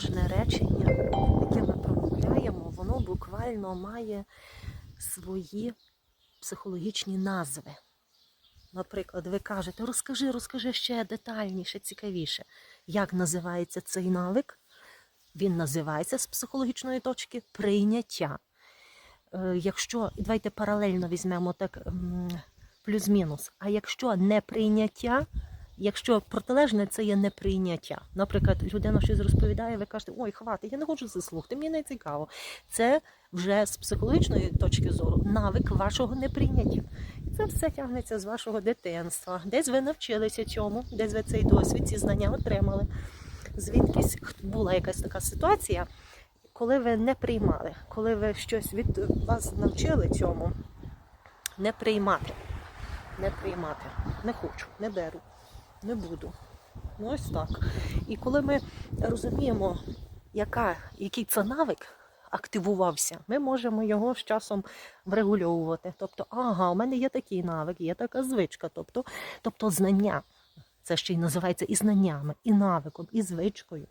кожне речення, яке ми промовляємо, воно буквально має свої психологічні назви. Наприклад, ви кажете, розкажи, розкажи ще детальніше, цікавіше, як називається цей навик. Він називається з психологічної точки прийняття. Е, Якщо давайте паралельно візьмемо так плюс-мінус. А якщо не прийняття, якщо протилежне це є неприйняття. Наприклад, людина щось розповідає, ви кажете, ой, хватить, я не хочу це слухати, мені не цікаво. Це вже з психологічної точки зору навик вашого неприйняття. І це все тягнеться з вашого дитинства. Десь ви навчилися цьому, десь ви цей досвід, ці знання отримали. Звідкись була якась така ситуація, коли ви не приймали, коли ви щось від вас навчили цьому, не приймати. Не приймати. Не хочу, не беру, не буду. Ну ось так. І коли ми розуміємо, яка, який це навик активувався, ми можемо його з часом врегульовувати. Тобто, ага, у мене є такий навик, є така звичка. Тобто, тобто знання. Це ще й називається і знаннями, і навиком, і звичкою.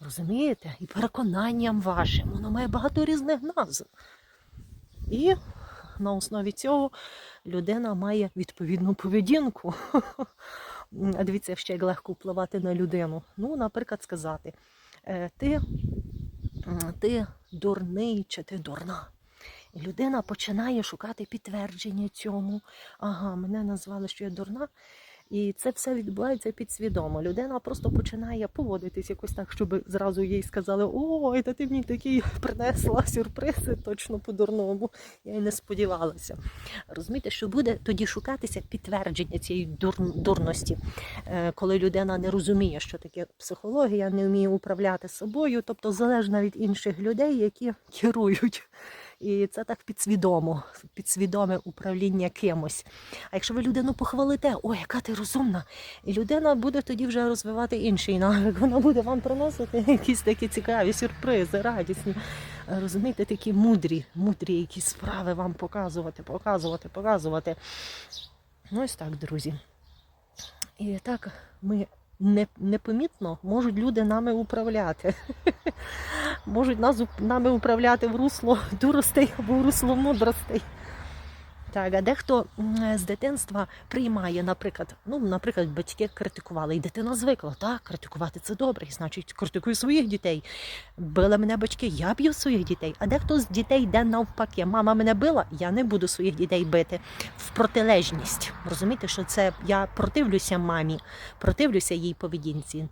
Розумієте? І переконанням вашим. Воно має багато різних назв. І на основі цього людина має відповідну поведінку. Дивіться, ще як легко впливати на людину. Ну, наприклад, сказати, е, ти, ти дурний чи ти дурна. Людина починає шукати підтвердження цьому. Ага, мене назвали, що я дурна. І це все відбувається підсвідомо. Людина просто починає поводитись якось так, щоб зразу їй сказали: ой, та ти мені такий принесла сюрпризи точно по-дурному. Я й не сподівалася. Розумієте, що буде тоді шукатися підтвердження цієї дур- дурності, Е, коли людина не розуміє, що таке психологія, не вміє управляти собою, тобто залежна від інших людей, які керують. І це так підсвідомо, підсвідоме управління кимось. А якщо ви людину похвалите, ой, яка ти розумна, і людина буде тоді вже розвивати інший навик. Вона буде вам приносити якісь такі цікаві сюрпризи, радісні. Розумієте, такі мудрі, мудрі якісь справи вам показувати, показувати, показувати. Ну, ось так, друзі. І так ми непомітно можуть люди нами управляти. Можуть нас, нами управляти в русло дуростей або в русло мудростей. Так, а дехто з дитинства приймає, наприклад, ну, наприклад, батьки критикували, і дитина звикла, так, критикувати це добре, і, значить, критикую своїх дітей. Били мене батьки, я б'ю своїх дітей. А дехто з дітей йде навпаки. Мама мене била, я не буду своїх дітей бити. В протилежність. Розумієте, що це я противлюся мамі, противлюся їй поведінці.